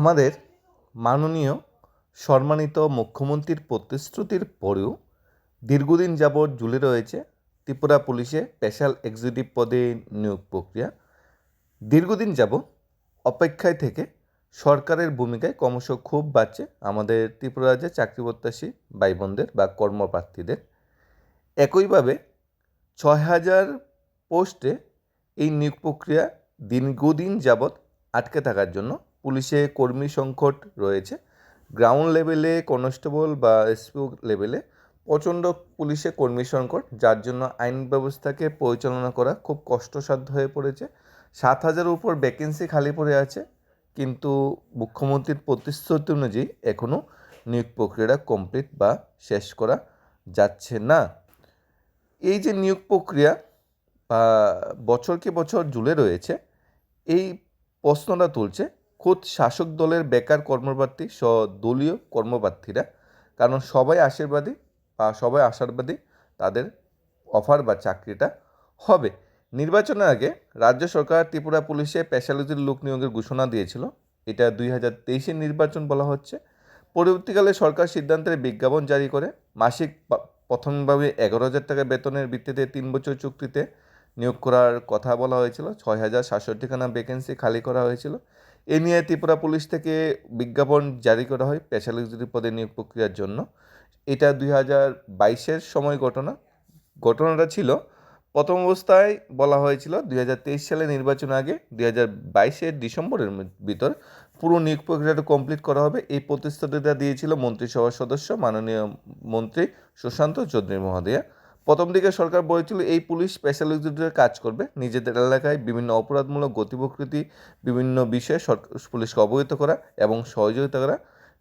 আমাদের মাননীয় সম্মানিত মুখ্যমন্ত্রীর প্রতিশ্রুতির পরেও দীর্ঘদিন যাবৎ ঝুলে রয়েছে ত্রিপুরা পুলিশে স্পেশাল এক্সিকিউটিভ পদে নিয়োগ প্রক্রিয়া। দীর্ঘদিন যাবৎ অপেক্ষায় থেকে সরকারের ভূমিকায় ক্রমশ খুব বাড়ছে আমাদের ত্রিপুরা রাজ্যে চাকরি প্রত্যাশী ভাই বোনদের বা কর্মপ্রার্থীদের। একইভাবে ছয় হাজার পোস্টে এই নিয়োগ প্রক্রিয়া দীর্ঘদিন যাবৎ আটকে থাকার জন্য পুলিশে কর্মী সংকট রয়েছে। গ্রাউন্ড লেভেলে কনস্টেবল বা এসপিও লেভেলে প্রচণ্ড পুলিশে কর্মী সংকট, যার জন্য আইন ব্যবস্থাকে পরিচালনা করা খুব কষ্টসাধ্য হয়ে পড়েছে। সাত হাজারের উপর ভ্যাকেন্সি খালি পড়ে আছে, কিন্তু মুখ্যমন্ত্রীর প্রতিশ্রুতি অনুযায়ী এখনও নিয়োগ প্রক্রিয়াটা কমপ্লিট বা শেষ করা যাচ্ছে না। এই যে নিয়োগ প্রক্রিয়া বছরকে বছর ঝুলে রয়েছে, এই প্রশ্নটা তুলছে খোদ শাসক দলের বেকার কর্মপ্রার্থী স দলীয় কর্মপ্রার্থীরা, কারণ সবাই আশীর্বাদী বা সবাই আশাবাদী তাদের অফার বা চাকরিটা হবে। নির্বাচনের আগে রাজ্য সরকার ত্রিপুরা পুলিশে স্পেশালিটির লোক নিয়োগের ঘোষণা দিয়েছিল। এটা দুই হাজার তেইশের নির্বাচন বলা হচ্ছে। পরবর্তীকালে সরকার সিদ্ধান্তের বিজ্ঞাপন জারি করে মাসিক প্রথমভাবে এগারো হাজার টাকা বেতনের ভিত্তিতে তিন বছর চুক্তিতে নিয়োগ করার কথা বলা হয়েছিল। ছয় হাজার সাতষট্টিখানা ভ্যাকেন্সি খালি করা হয়েছিল। এ নিয়ে ত্রিপুরা পুলিশ থেকে বিজ্ঞাপন জারি করা হয় স্পেশাল পদে নিয়োগ প্রক্রিয়ার জন্য। এটা দুই হাজার বাইশের সময় ঘটনা। ঘটনাটা ছিল, প্রথম অবস্থায় বলা হয়েছিল দুই হাজার তেইশ সালে নির্বাচন আগে দুই হাজার বাইশের ডিসেম্বরের ভিতর পুরো নিয়োগ প্রক্রিয়াটা কমপ্লিট করা হবে। এই প্রতিশ্রুতিটা দিয়েছিল মন্ত্রিসভার সদস্য মাননীয় মন্ত্রী সুশান্ত চৌধুরী মহোদয়া। প্রথম দিকে সরকার বলেছিল এই পুলিশ স্পেশাল কাজ করবে। নিজেদের এলাকায় বিভিন্ন অপরাধমূলক গতিপ্রকৃতি, বিভিন্ন বিষয়ে পুলিশকে অবহিত করা এবং সহযোগিতা করা।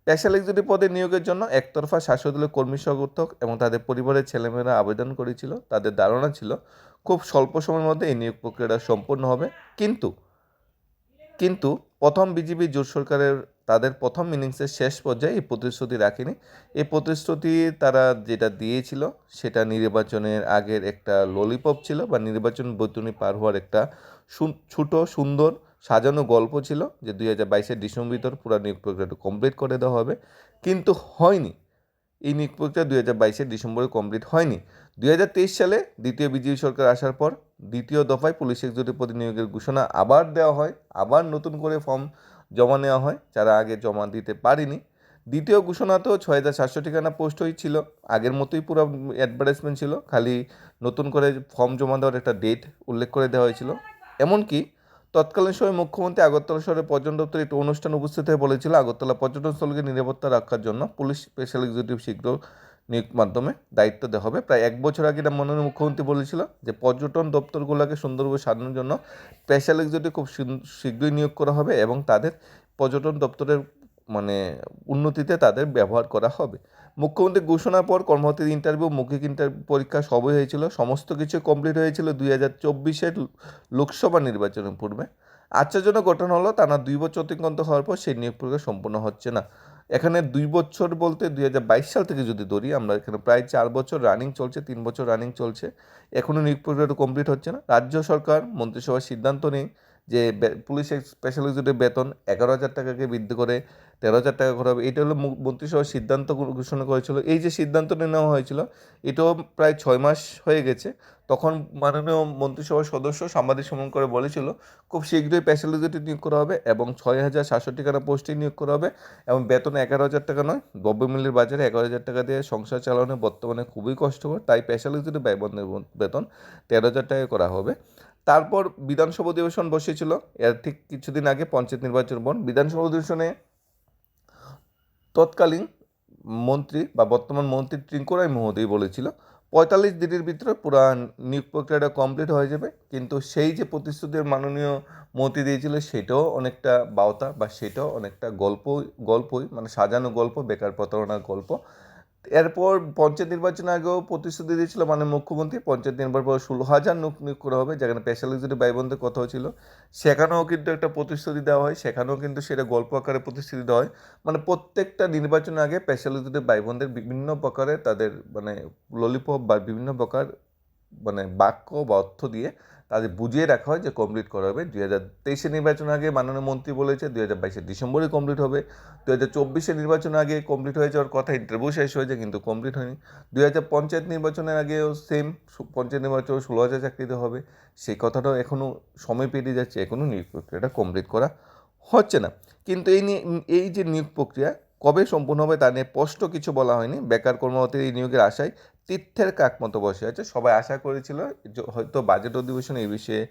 স্পেশাল পদে নিয়োগের জন্য একতরফা শাসক দলের কর্মী সমর্থক এবং তাদের পরিবারের ছেলেমেয়েরা আবেদন করেছিল। তাদের ধারণা ছিল, খুব স্বল্প সময়ের মধ্যে এই নিয়োগ প্রক্রিয়াটা সম্পূর্ণ হবে। কিন্তু কিন্তু প্রথম বিজেপি জোট সরকারের তাদের প্রথম ইনিংসের শেষ পর্যায়ে এই প্রতিশ্রুতি রাখেনি। এই প্রতিশ্রুতি তারা যেটা দিয়েছিল, সেটা নির্বাচনের আগের একটা ললিপপ ছিল বা নির্বাচন বৈতরণী পার হওয়ার একটা ছোট, সুন্দর, সাজানো গল্প ছিল যে দুই হাজার বাইশের ডিসেম্বর ভিতর পুরো নিয়োগ প্রক্রিয়াটা কমপ্লিট করে দেওয়া হবে। কিন্তু হয়নি। এই নিয়োগ প্রক্রিয়া দুই হাজার বাইশের ডিসেম্বরে কমপ্লিট হয়নি। দুই হাজার তেইশ সালে দ্বিতীয় বিজেপি সরকার আসার পর দ্বিতীয় দফায় পুলিশ এক্সিকিউটিভ পদে নিয়োগের ঘোষণা আবার দেওয়া হয়। আবার নতুন করে ফর্ম জমা নেওয়া হয়, যারা আগে জমা দিতে পারেনি। দ্বিতীয় ঘোষণাতেও ছয় হাজার সাতশো ঠিকানা পোস্টই ছিল আগের মতোই পুরো অ্যাডভার্টাইজমেন্ট ছিল, খালি নতুন করে ফর্ম জমা দেওয়ার একটা ডেট উল্লেখ করে দেওয়া হয়েছিল। এমনকি তৎকালীন সময় মুখ্যমন্ত্রী আগরতলা শহরে পর্যটন দপ্তরে একটি অনুষ্ঠান উপস্থিত হয়ে বলেছিল, আগরতলা পর্যটনস্থলকে নিরাপত্তা রক্ষার জন্য পুলিশ স্পেশাল এক্সিকিউটিভ শীঘ্র নিয়োগ মাধ্যমে দায়িত্ব দেওয়া হবে। প্রায় এক বছর আগে এটা মাননীয় মুখ্যমন্ত্রী বলেছিল যে পর্যটন দপ্তরগুলোকে সুন্দরভাবে সাজানোর জন্য স্পেশাল এক্সিকিউটিভ খুব শীঘ্র- শীঘ্রই নিয়োগ করা হবে এবং তাদের পর্যটন দপ্তরের মানে উন্নতিতে তাদের ব্যবহার করা হবে। মুখ্যমন্ত্রী ঘোষণার পর কর্মচারীর ইন্টারভিউ, মৌখিক ইন্টারভিউ পরীক্ষা সবই হয়েছিল। সমস্ত কিছু কমপ্লিট হয়েছিল দুই হাজার চব্বিশের লোকসভা নির্বাচনের পূর্বে। আশ্চর্যজনক ঘটনা হলো, টানা দুই বছর অতিক্রান্ত হওয়ার পর সেই নিয়োগ প্রক্রিয়া সম্পূর্ণ হচ্ছে না। এখানে দুই বছর বলতে দুই হাজার বাইশ সাল থেকে যদি ধরি, আমরা এখানে প্রায় চার বছর রানিং চলছে, তিন বছর রানিং চলছে। এখনও নিয়োগ প্রক্রিয়াটা কমপ্লিট হচ্ছে না। রাজ্য সরকার, মন্ত্রিসভার সিদ্ধান্ত নেই যে পুলিশের পুলিশ স্পেশাল বেতন এগারো হাজার টাকাকে বৃদ্ধি করে তেরো হাজার টাকা করা হবে এটা হলো মন্ত্রিসভার সিদ্ধান্ত ঘোষণা করেছিল। এই যে সিদ্ধান্ত নেওয়া হয়েছিল, এটাও প্রায় ছয় মাস হয়ে গেছে। তখন মাননীয় মন্ত্রিসভার সদস্য সাংবাদিক সম্মেলন করে বলেছিল, খুব শীঘ্রই স্পেশাল নিয়োগ করা হবে এবং ছয় হাজার সাতশো টাকার পোস্টে নিয়োগ করা হবে এবং বেতন এগারো হাজার টাকা নয় দ্রব্যমূল্যের বাজারে এগারো হাজার টাকা দিয়ে সংসার চালানো বর্তমানে খুবই কষ্টকর। তাই স্পেশাল এক্সিকিউটিভ ব্যয়বন্ধের বেতন তেরো হাজার টাকা করা হবে। তারপর বিধানসভা অধিবেশন বসেছিল এর ঠিক কিছুদিন আগে পঞ্চায়েত নির্বাচন বন বিধানসভা অধিবেশনে তৎকালীন মন্ত্রী বা বর্তমান মন্ত্রী ত্রিঙ্কুরাই মহোদয় বলেছিল, পঁয়তাল্লিশ দিনের ভিতরে পুরা নিয়োগ প্রক্রিয়াটা কমপ্লিট হয়ে যাবে, কিন্তু সেই যে প্রতিশ্রুতির মাননীয় মন্ত্রী দিয়েছিল সেটাও অনেকটা বাওতা বা সেটাও অনেকটা গল্প গল্পই মানে সাজানো গল্প, বেকার প্রতারণার গল্প। এরপর পঞ্চায়েত নির্বাচনের আগেও প্রতিশ্রুতি দিয়েছিল মানে মুখ্যমন্ত্রী পঞ্চায়েত নির্বাচন পর ষোলো হাজার নোক নিয়োগ করা হবে, যেখানে এক্সিকিউটিভ ব্যয়বন্ধের কথা হয়েছিল সেখানেও কিন্তু একটা প্রতিশ্রুতি দেওয়া হয়, সেখানেও কিন্তু সেটা গল্প আকারে প্রতিশ্রুতি দেওয়া হয়। মানে প্রত্যেকটা নির্বাচনের আগে এক্সিকিউটিভ ব্যয়বন্ধের বিভিন্ন প্রকারে তাদের মানে ললিপপ বা বিভিন্ন প্রকার মানে বাক্য বা অর্থ দিয়ে তাদের বুঝিয়ে রাখা হয় যে কমপ্লিট করা হবে। দুই হাজার তেইশে নির্বাচন আগে মাননীয় মন্ত্রী বলেছে, দুই হাজার বাইশে ডিসেম্বরে কমপ্লিট হবে। দুই হাজার চব্বিশে নির্বাচন আগে কমপ্লিট হয়ে যাওয়ার কথা ইন্টারভিউ শেষ হয়েছে কিন্তু কমপ্লিট হয়নি। দুই হাজার পঞ্চায়েত নির্বাচনের আগেও সেম পঞ্চায়েত নির্বাচন ষোলো হাজার চাকরিতে হবে। সেই কথাটাও এখনও সময় পেরিয়ে যাচ্ছে এখনও নিয়োগ প্রক্রিয়াটা কমপ্লিট করা হচ্ছে না। কিন্তু এই নিয়ে এই যে নিয়োগ প্রক্রিয়া কবে সম্পূর্ণ হবে তা নিয়ে স্পষ্ট কিছু বলা হয়নি। বেকার কর্মরতের এই নিয়োগের আশায় তীর্থের কাক মতো বসে আছে। সবাই আশা করেছিল হয়তো বাজেট অধিবেশনে এই বিষয়ে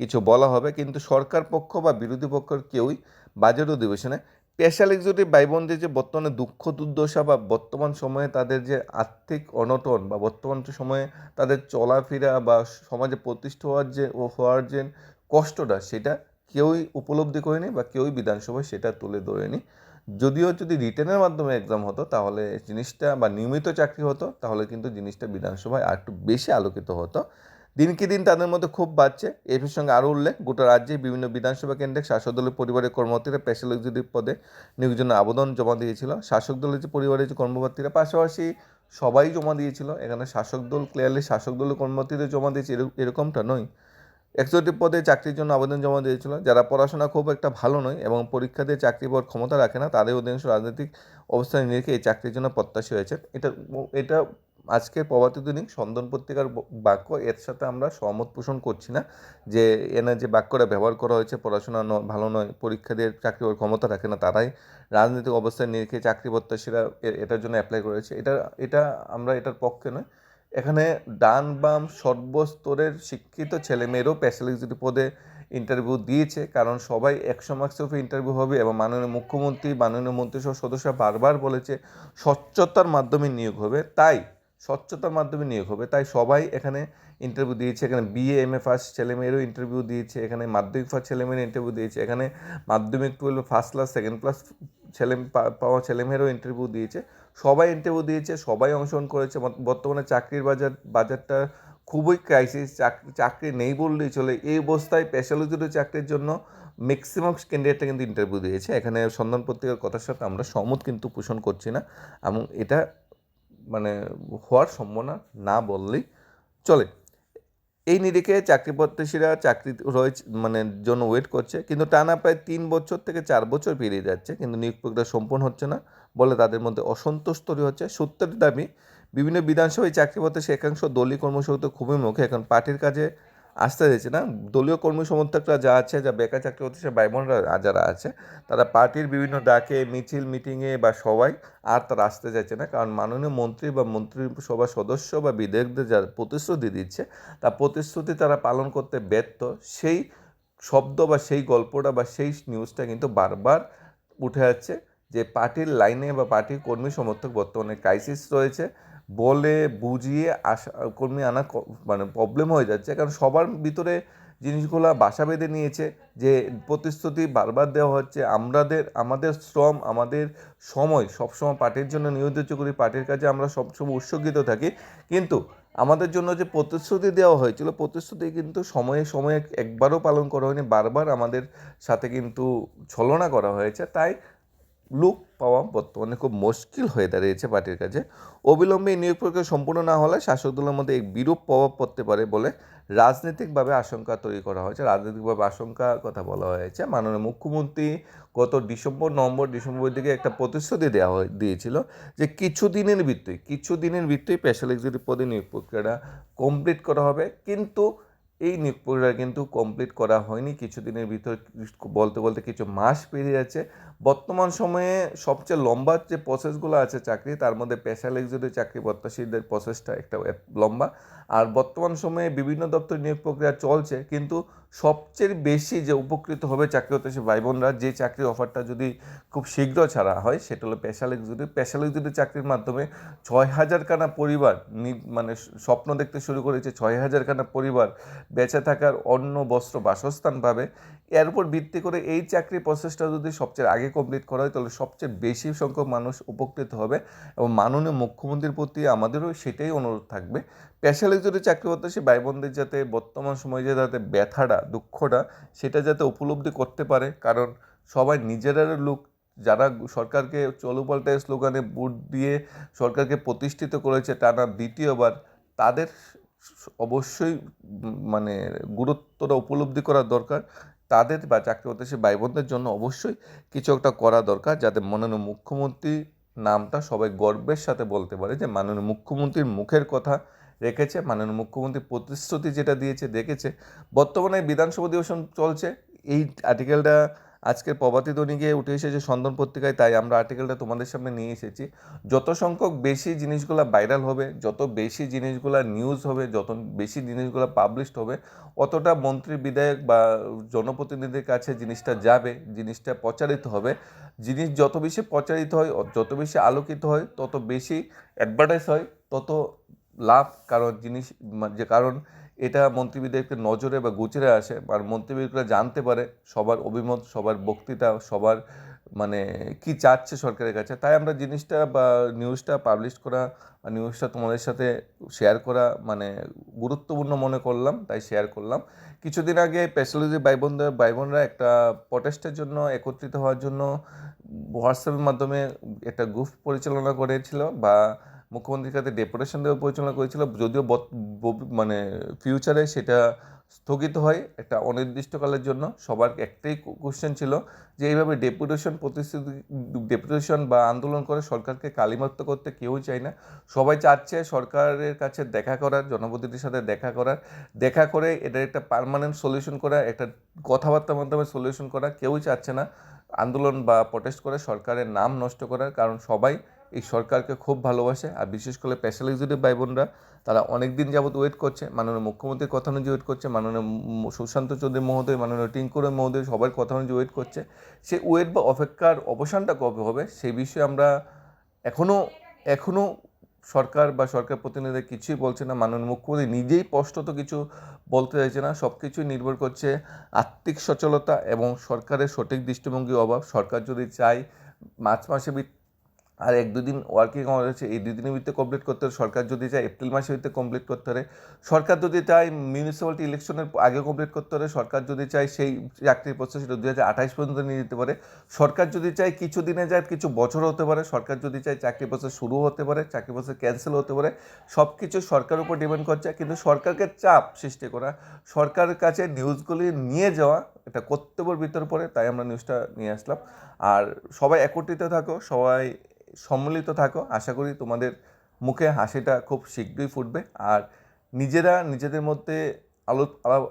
কিছু বলা হবে, কিন্তু সরকার পক্ষ বা বিরোধী পক্ষের কেউই বাজেট অধিবেশনে স্পেশাল এক্সিকিউটিভ ভাই বোনদের যে বর্তমানে দুঃখ দুর্দশা বা বর্তমান সময়ে তাদের যে আর্থিক অনটন বা বর্তমান সময়ে তাদের চলাফেরা বা সমাজে প্রতিষ্ঠা হওয়ার যে ও হওয়ার যে কষ্টটা, সেটা কেউই উপলব্ধি করেনি বা কেউই বিধানসভায় সেটা তুলে ধরেনি। যদিও যদি রিটেনের মাধ্যমে এক্সাম হতো, তাহলে জিনিসটা বা নিয়মিত চাকরি হতো, তাহলে কিন্তু জিনিসটা বিধানসভায় আর একটু বেশি আলোকিত হতো। দিনকে দিন তাদের মধ্যে খুব বাড়ছে। এর সঙ্গে আরও উল্লেখ, গোটা রাজ্যে বিভিন্ন বিধানসভা কেন্দ্রে শাসক দলের পরিবারের কর্মচারীরা স্পেশাল এক্সিকিউটিভ পদে নিয়োগের জন্য আবেদন জমা দিয়েছিল। শাসক দলের যে পরিবারের যে কর্মকর্তীরা, পাশাপাশি সবাই জমা দিয়েছিল। এখানে শাসক দল ক্লিয়ারলি শাসক দলের কর্মকর্তীদের জমা দিয়েছে এরক- এরকমটা নয়। এক্সিকিউটিভ পদে চাকরির জন্য আবেদন জমা দিয়েছিল, যারা পড়াশোনা খুব একটা ভালো নয় এবং পরীক্ষা দিয়ে চাকরি পাওয়ার ক্ষমতা রাখে না, তাদের অধিকাংশ রাজনৈতিক অবস্থান নিরিখে এই চাকরির জন্য প্রত্যাশী হয়েছে। এটা এটা আজকের প্রভাতী দৈনিক সন্দন পত্রিকার বাক্য, এর সাথে আমরা সহমত পোষণ করছি না যে এনার যে বাক্যটা ব্যবহার করা হয়েছে, পড়াশোনা ভালো নয়, পরীক্ষা দিয়ে চাকরি পাওয়ার ক্ষমতা রাখে না, তারাই রাজনৈতিক অবস্থান নিরিখে চাকরি প্রত্যাশীরা এটার জন্য অ্যাপ্লাই করেছে। এটা এটা আমরা এটার পক্ষে নয়। এখানে ডান বাম সর্বস্তরের শিক্ষিত ছেলেমেয়েরও এক্সিকিউটিভ পদে ইন্টারভিউ দিয়েছে, কারণ সবাই একশো মার্কসের উপরে ইন্টারভিউ হবে এবং মাননীয় মুখ্যমন্ত্রী, মাননীয় মন্ত্রিসভা সদস্যরা বারবার বলেছে স্বচ্ছতার মাধ্যমে নিয়োগ হবে। তাই স্বচ্ছতার মাধ্যমে নিয়োগ হবে। তাই সবাই এখানে ইন্টারভিউ দিয়েছে। এখানে বিএ এম এ ফার্স্ট ছেলেমেয়েরও ইন্টারভিউ দিয়েছে। এখানে মাধ্যমিক ফার্স্ট ছেলেমেয়ের ইন্টারভিউ দিয়েছে। এখানে Madhyamik twelve first class second class ছেলে পাওয়া ছেলেমেয়েরও ইন্টারভিউ দিয়েছে। সবাই ইন্টারভিউ দিয়েছে, সবাই অংশগ্রহণ করেছে। বর্তমানে চাকরির বাজার, বাজারটা খুবই ক্রাইসিস চাকরি চাকরি নেই বললেই চলে। এই অবস্থায় স্পেশালিটি চাকরির জন্য ম্যাক্সিমাম ক্যান্ডিডেটটা কিন্তু ইন্টারভিউ দিয়েছে। এখানে সন্ধান পত্রিকার কথার সাথে আমরা সমত কিন্তু পোষণ করছি না। এবং এটা মানে হওয়ার সম্ভাবনা না বললেই চলে। এই নিরিখে চাকরি প্রত্যাশীরা চাকরি রয়েছে মানে জন্য ওয়েট করছে, কিন্তু টানা প্রায় তিন বছর থেকে চার বছর পেরিয়ে যাচ্ছে, কিন্তু নিয়োগ প্রক্রিয়া সম্পূর্ণ হচ্ছে না বলে তাদের মধ্যে অসন্তোষ তৈরি হচ্ছে। সত্যের দাবি, বিভিন্ন বিধানসভায় চাকরি প্রত্যাশী একাংশ দলীয় কর্মসূচিতে খুবই মুখে, এখন পার্টির কাজে আসতে দিচ্ছে না? দলীয় কর্মী সমর্থকরা যা আছে, যা বেকার চাকরি প্রত্যাশী ভাই বোনরা যারা আছে, তারা পার্টির বিভিন্ন ডাকে মিছিল, মিটিংয়ে বা সবাই আর তারা আসতে চাইছে না। কারণ মাননীয় মন্ত্রী বা মন্ত্রিসভার সদস্য বা বিধায়কদের যারা প্রতিশ্রুতি দিচ্ছে তা প্রতিশ্রুতি তারা পালন করতে ব্যর্থ। সেই শব্দ বা সেই গল্পটা বা সেই নিউজটা কিন্তু বারবার উঠে যাচ্ছে যে পার্টির লাইনে বা পার্টির কর্মী সমর্থক বর্তমানে ক্রাইসিস রয়েছে। বলে, বুঝিয়ে আসা কর্মী আনা মানে প্রবলেম হয়ে যাচ্ছে। কারণ সবার ভিতরে জিনিসগুলো বাসা বেঁধে নিয়েছে যে প্রতিশ্রুতি বারবার দেওয়া হচ্ছে। আমাদের আমাদের শ্রম, আমাদের সময় সবসময় পার্টির জন্য নিয়োজিত করি পার্টির কাজে আমরা সবসময় উৎসর্গিত থাকি। কিন্তু আমাদের জন্য যে প্রতিশ্রুতি দেওয়া হয়েছিল, প্রতিশ্রুতি কিন্তু সময়ে সময়ে একবারও পালন করা হয়নি। বারবার আমাদের সাথে কিন্তু ছলনা করা হয়েছে। তাই লুক পাওয়া বর্তমানে খুব মুশকিল হয়ে দাঁড়িয়েছে পার্টির কাছে অবিলম্বে এই নিয়োগ প্রক্রিয়া সম্পূর্ণ না হলে শাসক দলের মধ্যে এক বিরূপ প্রভাব পড়তে পারে বলে রাজনৈতিকভাবে আশঙ্কা তৈরি করা হয়েছে। রাজনৈতিকভাবে আশঙ্কার কথা বলা হয়েছে। মাননীয় মুখ্যমন্ত্রী গত ডিসেম্বর, নভেম্বর, ডিসেম্বরের দিকে একটা প্রতিশ্রুতি দেওয়া হয়ে, দিয়েছিল যে কিছু দিনের ভিত্তিতে কিছু দিনের ভিত্তিতে স্পেশাল এক্সিকিউটিভ পদে নিয়োগ প্রক্রিয়াটা কমপ্লিট করা হবে। কিন্তু এই নিয়োগ প্রক্রিয়া কিন্তু কমপ্লিট করা হয়নি। কিছুদিনের ভিতর বলতে বলতে কিছু মাস পেরিয়ে যাচ্ছে। বর্তমান সময়ে সবচেয়ে লম্বা যে প্রসেসগুলো আছে চাকরি, তার মধ্যে স্পেশাল এক্সিকিউটিভ চাকরি প্রত্যাশীদের প্রসেসটা একটা লম্বা। আর বর্তমান সময়ে বিভিন্ন দপ্তর নিয়োগ প্রক্রিয়া চলছে, কিন্তু সবচেয়ে বেশি যে উপকৃত হবে চাকরি প্রত্যাশী ভাই বোনরা যে চাকরির অফারটা যদি খুব শীঘ্র ছাড়া হয়, সেটা হলো স্পেশাল এক্সিকিউটিভ স্পেশাল এক্সিকিউটিভ চাকরির মাধ্যমে ছয় হাজার খানা পরিবার মানে স্বপ্ন দেখতে শুরু করেছে, ছয় হাজার খানা পরিবার বেঁচে থাকার অন্য বস্ত্র, বাসস্থান পাবে। এর উপর ভিত্তি করে এই চাকরি প্রসেসটা যদি সবচেয়ে আগে কমপ্লিট করা হয়, তাহলে সবচেয়ে বেশি সংখ্যক মানুষ উপকৃত হবে এবং মাননীয় মুখ্যমন্ত্রীর প্রতি আমাদেরও সেটাই অনুরোধ থাকবে স্পেশাল এক্সিকিউটিভ চাকরি প্রত্যাশী ভাই বোনদের যাতে বর্তমান সময়ে যে যাতে ব্যথাটা, দুঃখটা, সেটা যাতে উপলব্ধি করতে পারে। কারণ সবাই নিজেরা লোক, যারা সরকারকে চলু পাল্টায় স্লোগানে বুট দিয়ে সরকারকে প্রতিষ্ঠিত করেছে টানা দ্বিতীয়বার, তাদের অবশ্যই মানে গুরুত্বটা উপলব্ধি করা দরকার। তাদের বা চাকরি প্রত্যাশী ভাই বোনদের জন্য অবশ্যই কিছু একটা করা দরকার, যাতে মাননীয় মুখ্যমন্ত্রী নামটা সবাই গর্বের সাথে বলতে পারে যে, মাননীয় মুখ্যমন্ত্রীর মুখের কথা রেখেছে, মাননীয় মুখ্যমন্ত্রী প্রতিশ্রুতি যেটা দিয়েছে, দেখেছে। বর্তমানে বিধানসভা অধিবেশন চলছে। এই আর্টিকেলটা আজকের প্রভাতী দৈনিকে উঠে এসেছে সন্দন পত্রিকায়, তাই আমরা আর্টিকেলটা তোমাদের সামনে নিয়ে এসেছি। যত সংখ্যক বেশি জিনিসগুলো ভাইরাল হবে, যত বেশি জিনিসগুলো নিউজ হবে, যত বেশি জিনিসগুলো পাবলিশড হবে, অতটা মন্ত্রী বিধায়ক বা জনপ্রতিনিধির কাছে জিনিসটা যাবে, জিনিসটা প্রচারিত হবে। জিনিস যত বেশি প্রচারিত হয়, যত বেশি আলোকিত হয়, তত বেশি অ্যাডভার্টাইজ হয়, তত লাভ, কারণ জিনিস যে কারণ এটা মন্ত্রীবিদকে নজরে বা গোচরে আসে, আর মন্ত্রীবিদরা জানতে পারে সবার অভিমত, সবার বক্তৃতা, সবার মানে কি চাচ্ছে সরকারের কাছে। তাই আমরা জিনিসটা বা নিউজটা পাবলিশ করা নিউজটা তোমাদের সাথে শেয়ার করা মানে গুরুত্বপূর্ণ মনে করলাম, তাই শেয়ার করলাম। কিছুদিন আগে পেশালজি ভাই বোনদের ভাই বোনরা একটা প্রটেস্টের জন্য একত্রিত হওয়ার জন্য হোয়াটসঅ্যাপের মাধ্যমে একটা গ্রুপ পরিচালনা করেছিল বা মুখ্যমন্ত্রীর কাছে ডেপুটেশন দেওয়া পরিচালনা করেছিল, যদিও মানে ফিউচারে সেটা স্থগিত হয় একটা অনির্দিষ্টকালের জন্য। সবার একটাই কোশ্চেন ছিল যে এইভাবে ডেপুটেশন প্রতিশ্রুতি ডেপুটেশন বা আন্দোলন করে সরকারকে কালিমাত্র করতে কেউই চায় না। সবাই চাচ্ছে সরকারের কাছে দেখা করার, জনপ্রতিনিধির সাথে দেখা করার, দেখা করে এটা একটা পার্মানেন্ট সলিউশন করা, একটা কথাবার্তার মাধ্যমে সলিউশন করা, কেউই চাচ্ছে না আন্দোলন বা প্রটেস্ট করে সরকারের নাম নষ্ট করার, কারণ সবাই এই সরকারকে খুব ভালোবাসে। আর বিশেষ করে স্পেশাল এক্সিকিউটিভ ভাই বোনরা তারা অনেক দিন যাবত ওয়েট করছে। মাননীয় মুখ্যমন্ত্রীর কথা অনুযায়ী ওয়েট করছে। মাননীয় সুশান্ত চৌধুরী মহোদয়, মাননীয় টিঙ্কুর মহোদয় সবার কথা অনুযায়ী ওয়েট করছে। সে ওয়েট বা অপেক্ষার অবসানটা কবে হবে, সেই বিষয়ে আমরা এখনও এখনও সরকার বা সরকার প্রতিনিধি কিছুই বলছে না। মাননীয় মুখ্যমন্ত্রী নিজেই স্পষ্টত কিছু বলতে চাইছে না। সব কিছুই নির্ভর করছে আর্থিক সচলতা এবং সরকারের সঠিক দৃষ্টিভঙ্গির অভাব। সরকার যদি চায়, মার্চ মাসে আর এক দুদিন ওয়ার্কিং আওয়ার আছে, এই দুদিনের ভিতরে কমপ্লিট করতে হবে। সরকার যদি চায়, এপ্রিল মাসের ভিতরে কমপ্লিট করতে পারে সরকার যদি চায় মিউনিসিপ্যালিটি ইলেকশনের আগে কমপ্লিট করতে পারে সরকার যদি চায়, সেই চাকরির প্রসেস সেটা দু হাজার আঠাইশ পর্যন্ত নিয়ে যেতে পারে। সরকার যদি চায়, কিছু দিনে যায়, কিছু বছর হতে পারে। সরকার যদি চায় চাকরি প্রসেস শুরু হতে পারে চাকরি প্রসেস ক্যান্সেল হতে পারে। সব কিছু সরকার উপর ডিপেন্ড করছে, কিন্তু সরকারকে চাপ সৃষ্টি করা সরকারের কাছে নিউজগুলি নিয়ে যাওয়া, এটা কর্তব্যের ভিতর পড়ে, তাই আমরা নিউজটা নিয়ে আসলাম। আর সবাই একত্রিত থাকো, সবাই সম্মিলিত থাকো। আশা করি তোমাদের মুখে হাসিটা খুব শীঘ্রই ফুটবে। আর নিজেরা নিজেদের মধ্যে আলো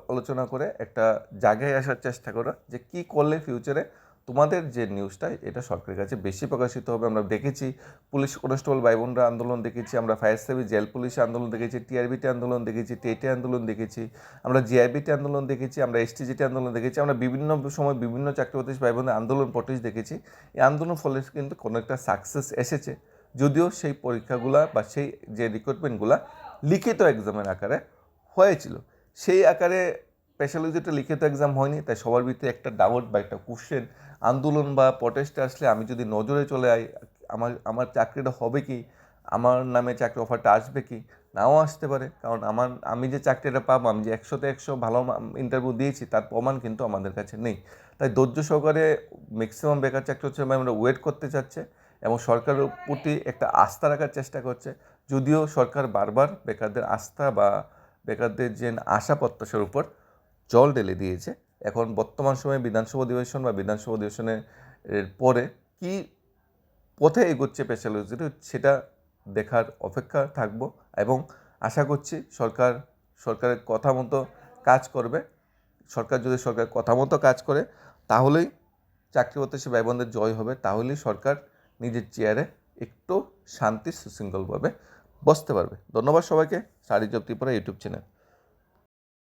আলোচনা করে একটা জায়গায় আসার চেষ্টা করো যে কি করলে ফিউচারে তোমাদের যে নিউজটা, এটা সরকারের কাছে বেশি প্রকাশিত হবে। আমরা দেখেছি পুলিশ কনস্টেবল ভাই বোনরা আন্দোলন দেখেছি, আমরা ফায়ার সার্ভিস, জেল পুলিশ আন্দোলন দেখেছি, টিআরবিটি আন্দোলন দেখেছি, টেটে আন্দোলন দেখেছি, আমরা জিআইবিটি আন্দোলন দেখেছি, আমরা এসটিজিটি আন্দোলন দেখেছি, আমরা বিভিন্ন সময় বিভিন্ন চাকরি ভাই বোনদের আন্দোলন প্রটেস্ট দেখেছি। এই আন্দোলন ফলে কিন্তু কোনো একটা সাকসেস এসেছে। যদিও সেই পরীক্ষাগুলা বা সেই যে রিক্রুটমেন্টগুলা লিখিত এক্সামের আকারে হয়েছিল। সেই আকারে স্পেশালিটিটা লিখিত এক্সাম হয়নি, তাই সবার ভিতরে একটা ডাউট বা একটা কোশ্চেন আন্দোলন বা প্রটেস্টে আসলে আমি যদি নজরে চলে যাই আমার আমার চাকরিটা হবে কি? আমার নামে চাকরি অফারটা আসবে কি? নাও আসতে পারে, কারণ আমার, আমি যে চাকরিটা পাবো, আমি যে একশোতে একশো ভালো ইন্টারভিউ দিয়েছি, তার প্রমাণ কিন্তু আমাদের কাছে নেই। তাই ধৈর্য সহকারে ম্যাক্সিমাম বেকার চাকরি হচ্ছে আমরা ওয়েট করতে চাচ্ছে এবং সরকারের প্রতি একটা আস্থা রাখার চেষ্টা করছে। যদিও সরকার বারবার বেকারদের আস্থা বা বেকারদের যে আশা প্রত্যাশার উপর জল ঢেলে দিয়েছে। এখন বর্তমান সময়ে বিধানসভা অধিবেশন বা বিধানসভা অধিবেশনের পরে কি পথে এগোচ্ছে স্পেশাল সেটা দেখার অপেক্ষা থাকব এবং আশা করছি সরকার, সরকারের কথা মতো কাজ করবে। সরকার যদি সরকার কথা মতো কাজ করে, তাহলেই চাকরি ভাই বোনদের জয় হবে। তাহলেই সরকার নিজের চেয়ারে একটু শান্তি সুশৃঙ্খলভাবে বসতে পারবে। ধন্যবাদ সবাইকে। সারি জব ত্রিপুরা ইউটিউব চ্যানেল